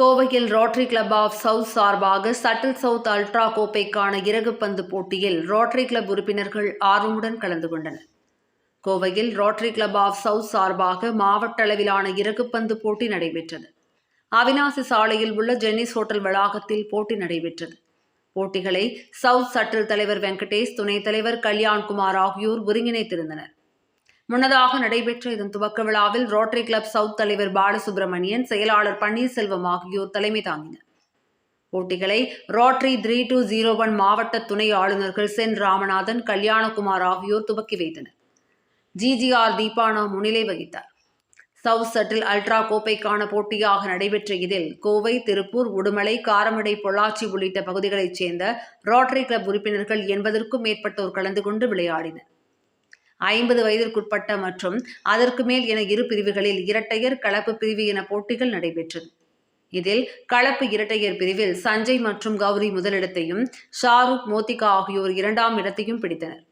கோவையில் rotary club of south சார்பாக shuttle south ultra கோப்பைக்கான இறகுப்பந்து போட்டியில் ரோட்டரி கிளப் உறுப்பினர்கள் ஆர்வமுடன் கலந்து கொண்டனர். கோவையில் ரோட்டரி கிளப் ஆஃப் சவுத் சார்பாக மாவட்ட அளவிலான இறகுப்பந்து போட்டி நடைபெற்றது. அவினாசி சாலையில் உள்ள ஜென்னிஸ் ஹோட்டல் வளாகத்தில் போட்டி நடைபெற்றது. போட்டிகளை சவுத் சட்டில் தலைவர் வெங்கடேஷ் துணைத் தலைவர் கல்யாண்குமார் ஆகியோர் ஒருங்கிணைத்திருந்தனர். முன்னதாக நடைபெற்ற இதன் துவக்க விழாவில் ரோட்டரி கிளப் சவுத் தலைவர் பாலசுப்ரமணியன் செயலாளர் பன்னீர்செல்வம் ஆகியோர் தலைமை தாங்கினர். போட்டிகளை Rotary three two zero one மாவட்ட துணை ஆளுநர்கள் சென் ராமநாதன் கல்யாணகுமார் ஆகியோர் துவக்கி வைத்தனர். ஜிஜிஆர் தீபானா முன்னிலை வகித்தார். சவுத் சட்டில் அல்ட்ரா கோப்பைக்கான போட்டியாக நடைபெற்ற இதில் கோவை திருப்பூர் உடுமலை காரமடை பொள்ளாச்சி உள்ளிட்ட பகுதிகளைச் சேர்ந்த ரோட்டரி கிளப் உறுப்பினர்கள் எண்பதற்கும் மேற்பட்டோர் கலந்து கொண்டு விளையாடினர். ஐம்பது வயதிற்குட்பட்ட மற்றும் அதற்கு மேல் என இரு பிரிவுகளில் இரட்டையர் கலப்பு பிரிவு என போட்டிகள் நடைபெற்றது. இதில் கலப்பு இரட்டையர் பிரிவில் சஞ்சய் மற்றும் கௌரி முதலிடத்தையும் ஷாருக் மோத்திகா ஆகியோர் இரண்டாம் இடத்தையும் பிடித்தனர்.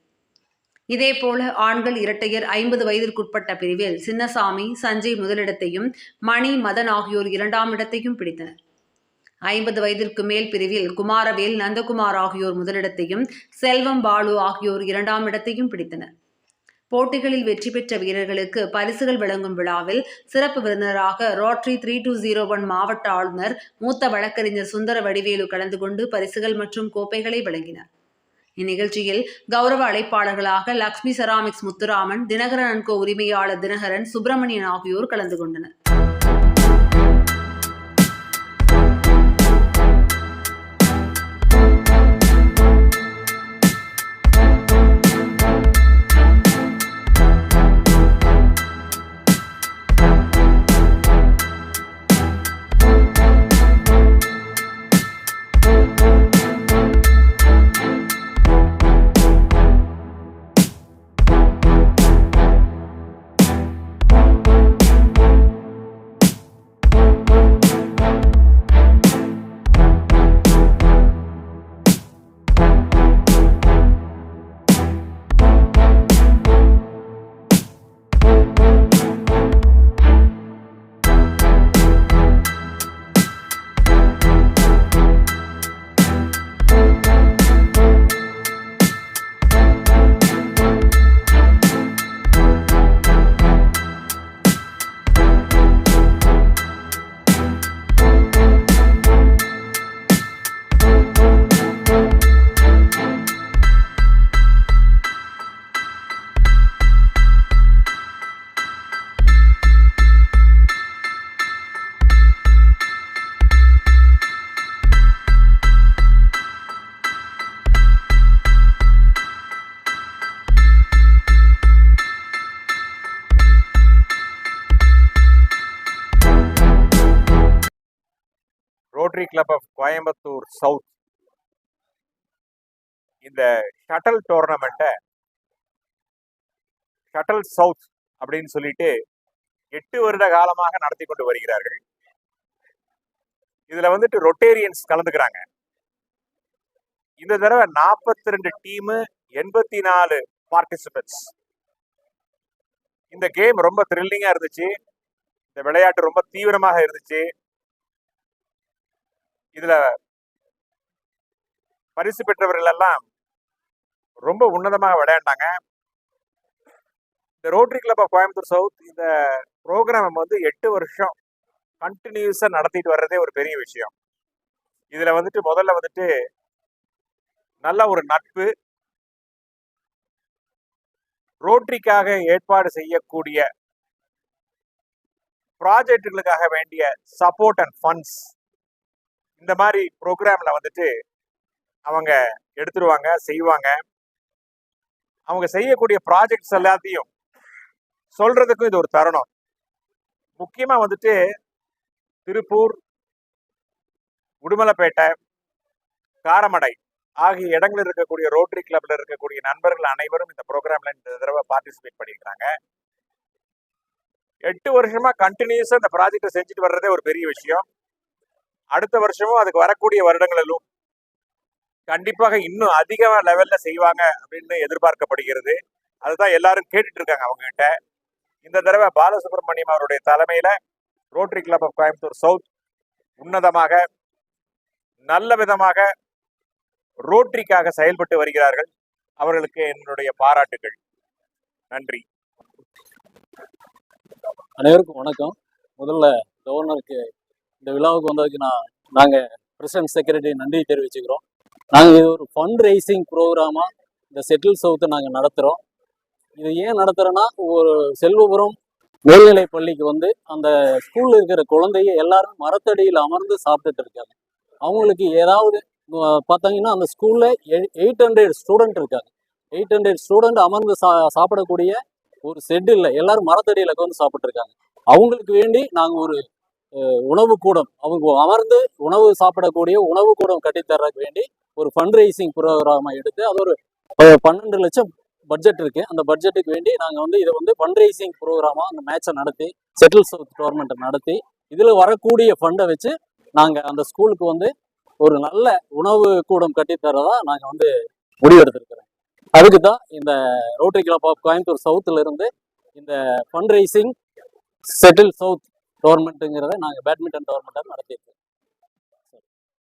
இதேபோல ஆண்கள் இரட்டையர் ஐம்பது வயதிற்குட்பட்ட பிரிவில் சின்னசாமி சஞ்சய் முதலிடத்தையும் மணி மதன் ஆகியோர் இரண்டாம் இடத்தையும் பிடித்தனர். ஐம்பது வயதிற்கு மேல் பிரிவில் குமாரவேல் நந்தகுமார் ஆகியோர் முதலிடத்தையும் செல்வம் பாலு ஆகியோர் இரண்டாம் இடத்தையும் பிடித்தனர். போட்டிகளில் வெற்றி பெற்ற வீரர்களுக்கு பரிசுகள் வழங்கும் விழாவில் சிறப்பு விருந்தினராக Rotary three two zero one மாவட்ட ஆளுநர் மூத்த வழக்கறிஞர் சுந்தர வடிவேலு கலந்து கொண்டு பரிசுகள் மற்றும் கோப்பைகளை வழங்கினார். இந்நிகழ்ச்சியில் கௌரவ அழைப்பாளர்களாக Lakshmi ceramics Muthuraman Dinakaran and co உரிமையாளர் தினகரன் சுப்பிரமணியன் ஆகியோர் கலந்து கொண்டனர். Rotary Club of Coimbatore South இந்த ஷட்டல் டோர்னமெண்ட்டை ஷட்டல் சவுத் அப்படின்னு சொல்லிட்டு எட்டு வருட காலமாக நடத்தி கொண்டு வருகிறார்கள். இதுல வந்துட்டு ரொட்டேரியன்ஸ் கலந்துக்கிறாங்க. இந்த தடவை நாற்பத்தி ரெண்டு டீமு எண்பத்தி நாலு பார்ட்டிசிபென்ட்ஸ் இந்த கேம் ரொம்ப த்ரில்லிங்காக இருந்துச்சு. இந்த விளையாட்டு ரொம்ப தீவிரமாக இருந்துச்சு. இதுல பரிசு பெற்றவர்கள் எல்லாம் ரொம்ப உன்னதமாக விளையாண்டாங்க. இந்த Rotary Club of Coimbatore South இந்த ப்ரோக்ராம் வந்து எட்டு வருஷம் கண்டினியூஸாக நடத்திட்டு வர்றதே ஒரு பெரிய விஷயம். இதில் வந்துட்டு முதல்ல வந்துட்டு நல்ல ஒரு நட்பு. ரோட்டரிக்காக ஏற்பாடு செய்யக்கூடிய ப்ராஜெக்டுகளுக்காக வேண்டிய சப்போர்ட் அண்ட் ஃபண்ட்ஸ் இந்த மாதிரி ப்ரோக்ராம்ல வந்துட்டு அவங்க எடுத்துருவாங்க செய்வாங்க. அவங்க செய்யக்கூடிய ப்ராஜெக்ட்ஸ் எல்லாத்தையும் சொல்றதுக்கும் இது ஒரு தருணம். முக்கியமாக வந்துட்டு திருப்பூர் உடுமலைப்பேட்டை காரமடை ஆகிய இடங்களில் இருக்கக்கூடிய ரோட்டரி கிளப்ல இருக்கக்கூடிய நண்பர்கள் அனைவரும் இந்த ப்ரோக்ராம்ல இந்த தடவை பார்ட்டிசிபேட் பண்ணியிருக்காங்க. எட்டு வருஷமா கண்டினியூஸா இந்த ப்ராஜெக்டை செஞ்சுட்டு வர்றதே ஒரு பெரிய விஷயம். அடுத்த வருஷமும் அதுக்கு வரக்கூடிய வருடங்களிலும் கண்டிப்பாக இன்னும் அதிக லெவல்ல செய்வாங்க அப்படின்னு எதிர்பார்க்கப்படுகிறது. அதுதான் எல்லாரும் கேட்டுட்டு இருக்காங்க அவங்க கிட்ட இந்த தடவை பாலசுப்ரமணியம் அவருடைய தலைமையில Rotary Club of Coimbatore South உன்னதமாக நல்ல விதமாக ரோட்டரிக்காக செயல்பட்டு வருகிறார்கள். அவர்களுக்கு என்னுடைய பாராட்டுகள். நன்றி. அனைவருக்கும் வணக்கம். முதல்ல கவர்னருக்கு இந்த விழாவுக்கு வந்ததுக்கு நான் நாங்கள் பிரசிடன்ட் செக்ரட்டரி நன்றி தெரிவிச்சுக்கிறோம். நாங்கள் இது ஒரு ஃபண்ட் ரைசிங் ப்ரோக்ராமாக இந்த செட்டில் சவுத்தை நாங்கள் நடத்துகிறோம் இது ஏன் நடத்துகிறோன்னா ஒரு செல்வபுரம் மேல்நிலை பள்ளிக்கு வந்து அந்த ஸ்கூலில் இருக்கிற குழந்தைய எல்லாரும் மரத்தடியில் அமர்ந்து சாப்பிட்டுட்டு இருக்காங்க. அவங்களுக்கு ஏதாவது பார்த்தீங்கன்னா அந்த ஸ்கூலில் எயிட் ஹண்ட்ரட் ஸ்டூடெண்ட் இருக்காங்க. எயிட் ஹண்ட்ரட் ஸ்டூடெண்ட் அமர்ந்து சா சாப்பிடக்கூடிய ஒரு செட் இல்லை எல்லாரும் மரத்தடியில் வந்து சாப்பிட்ருக்காங்க அவங்களுக்கு வேண்டி நாங்கள் ஒரு உணவு கூடம். அவங்க அமர்ந்து உணவு சாப்பிடக்கூடிய உணவு கூடம் கட்டித்தரக்கு வேண்டி ஒரு ஃபண்ட் ரைசிங் ப்ரோக்ராமை எடுத்து அது ஒரு பன்னெண்டு லட்சம் பட்ஜெட் இருக்கு. அந்த பட்ஜெட்டுக்கு வேண்டி நாங்கள் வந்து இதை வந்து ஃபண்ட் ரைசிங் ப்ரோக்ராமாக அந்த மேட்சை நடத்தி செட்டில் சவுத் டோர்னமெண்ட்டை நடத்தி இதில் வரக்கூடிய ஃபண்டை வச்சு நாங்கள் அந்த ஸ்கூலுக்கு வந்து ஒரு நல்ல உணவு கூடம் கட்டித்தரதா நாங்கள் வந்து முடிவெடுத்திருக்கிறோம். அதுக்கு தான் இந்த ரோட்டரி கிளப் ஆஃப் கோயம்புத்தூர் சவுத்துல இருந்து இந்த ஃபண்ட் ரைசிங் செட்டில் சவுத் டோர்மெண்ட்டுங்கிறத நாங்கள் பேட்மிண்டன் டோர்னமெண்ட்டாக நடத்தியிருக்கோம்.